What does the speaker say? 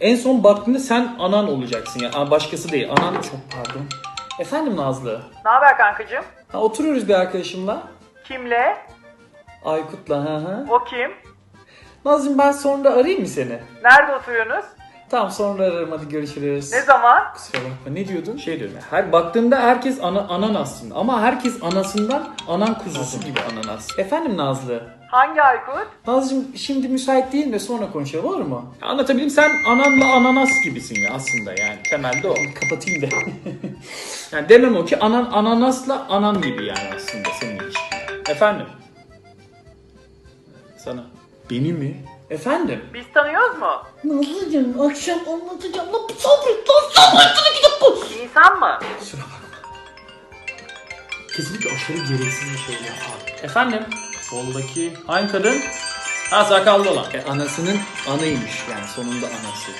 En son baktığında sen anan olacaksın ya. Aa, Başkası değil. Anan çok pardon. Efendim Nazlı. Ne haber kankacığım? Ha, oturuyoruz bir arkadaşımla. Kimle? Aykut'la ha ha. O kim? Nazlı'cığım ben sonra arayayım mı seni? Nerede oturuyorsunuz? Tamam sonra ararım hadi görüşürüz. Ne zaman? Kusura bakma ne diyordun? Şey diyorum ya. Her, baktığında herkes ana, anan aslında. Ama herkes anasından anan kuzusu gibi ananas. Efendim Nazlı. Hangi Aykut? Nazlıcığım şimdi müsait değilim de sonra konuşalım olur mu? Anlatabileyim sen ananla ananas gibisin ya aslında yani temelde o. Kapatayım da. yani demem o ki anan ananasla anan gibi yani aslında senin için. Efendim? Sana. Beni mi? Efendim? Biz tanıyoruz mu? Nazlıcığım akşam anlatacağım. Lan sabret lan sabret. iki dakika. İnsan mı? Kusura bakma. Kesinlikle aşırı gereksiz bir şey ya. Efendim? Soldaki hangi kadın? Ha sakallı olan. E, anasının anıymış yani sonunda anası.